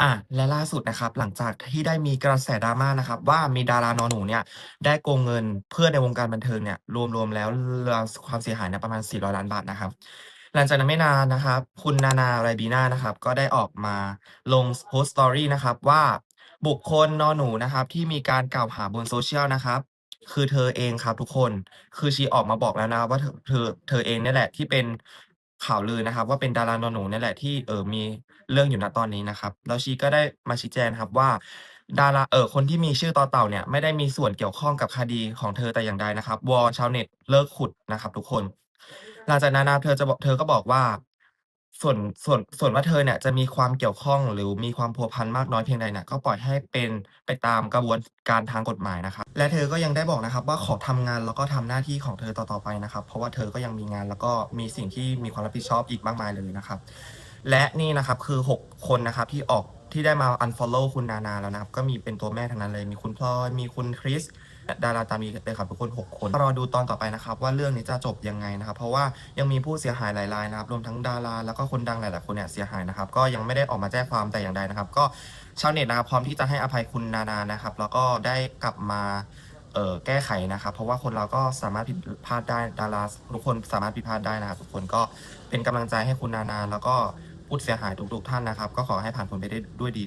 อ่าและล่าสุดนะครับ หลังจากที่ได้มีกระแส drama นะครับว่า มีดารานอหนูเนี่ยได้โกงเงินเพื่อนในวงการบันเทิงเนี่ย รวม ๆ แล้ว ราว ส ความเสียหายเนี่ยประมาณ 400 ล้านบาทนะครับ หลังจากนั้นไม่นานนะครับ คุณนานา ไรบีน่านะครับ ก็ได้ออกมาลง ส โพสต์ Story นะครับว่า บุคคลนอหนูนะครับที่มีการกล่าวหาบน Social นะครับ คือเธอเองครับทุกคน คือชีออกมาบอกแล้วนะว่า เธอ เธอ เธอเองเนี่ยแหละที่เป็น ข่าวลือนะครับว่าเป็นดารานอหนูเนี่ยแหละที่เออมีเรื่องอยู่ณตอนนี้นะครับ แล้วชีก็ได้มาชี้แจงครับว่า ดาราเออคนที่มีชื่อต่อเต่าเนี่ยไม่ได้มีส่วนเกี่ยวข้องกับคดีของเธอแต่อย่างใดนะครับวอลชาวเน็ตเลิกขุดนะครับ ทุกคน หลังจากนั้นนะเธอจะบอกเธอก็บอกว่า ส่วน ส่วน ส่วนว่าเธอเนี่ยจะมีความเกี่ยวข้อง หรือมีความพัวพันมากน้อยเพียงใดเนี่ย ก็ปล่อยให้เป็นไปตามกระบวนการทางกฎหมายนะครับ และเธอก็ยังได้บอกนะครับว่า ขอทำงานแล้วก็ทำหน้าที่ของเธอต่อ ๆ ไปนะครับ เพราะว่าเธอก็ยังมีงาน แล้วก็มีสิ่งที่มีความรับผิดชอบอีกมากมายเลยนะครับ และนี่นะครับคือ 6 คนนะครับที่ออก ที่ได้มาอันฟอลโลว์คุณนานาแล้วนะครับ ก็มีเป็นตัวแม่ทั้งนั้นเลย มีคุณพลอย มีคุณคริส ดาราตามีเลยครับทุกคน 6 คนรอดูตอนต่อไปนะครับ ว่าเรื่องนี้จะจบยังไงนะครับ เพราะว่ายังมีผู้เสียหายหลายรายนะครับ รวมทั้งดาราแล้วก็คนดังหลายๆคนเนี่ยเสียหายนะครับ ก็ยังไม่ได้ออกมาแจ้งความแต่อย่างใดนะครับ ก็ชาวเน็ตนะครับพร้อมที่จะให้อภัยคุณนานานะครับ แล้วก็ได้กลับมาเอ่อแก้ไขนะครับ เพราะว่าคนเราก็สามารถผิดพลาดได้ดาราทุกคนสามารถผิดพลาดได้นะครับทุกคนก็เป็นกำลังใจให้คุณนานาแล้วก็ เสียหายทุกๆท่านนะครับ ก็ขอให้ผ่านพ้นไปได้ด้วยดี